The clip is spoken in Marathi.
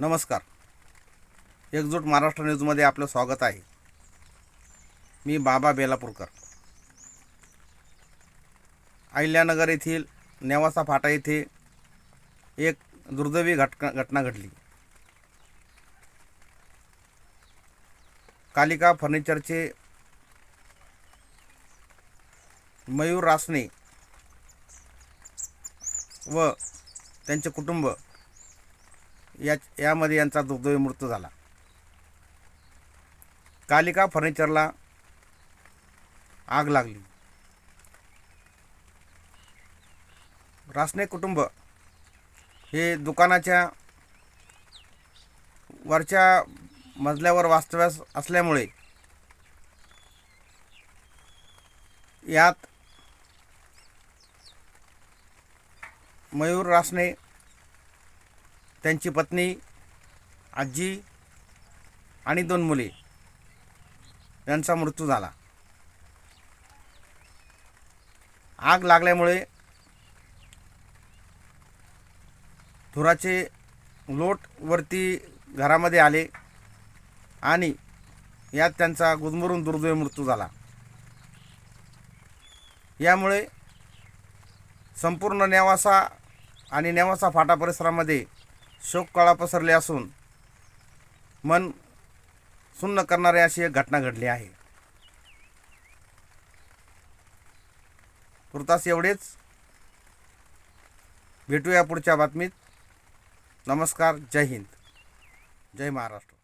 नमस्कार. एकजूट महाराष्ट्र न्यूजमध्ये आपलं स्वागत आहे. मी बाबा बेलापूरकर. अहिल्यानगर येथील नेवासा फाटा येथे एक दुर्दैवी घटना घटना घडली. कालिका फर्निचरचे मयूर रासने व त्यांचे कुटुंब या यामध्ये यांचा दुर्दैवी मृत्यू झाला. कालिका फर्निचरला आग लागली. रासने कुटुंब हे दुकानाच्या वरच्या मजल्यावर वास्तव्यास असल्यामुळे यात मयूर रासने त्यांची पत्नी आजी आणि दोन मुले. यांचा मृत्यू झाला. आग लागल्यामुळे धुराचे लोट वरती घरामध्ये आले आणि यात त्यांचा गुदमरून दुर्दैव मृत्यू झाला. यामुळे संपूर्ण नेवासा आणि नेवासा फाटा परिसरामध्ये शोककळा पसरली असून मन सुन्न करणारी अशी एक घटना घडली आहे. तुर्तास एवढेच. भेटूया पुढच्या बातमीत. नमस्कार जय हिंद. जय महाराष्ट्र.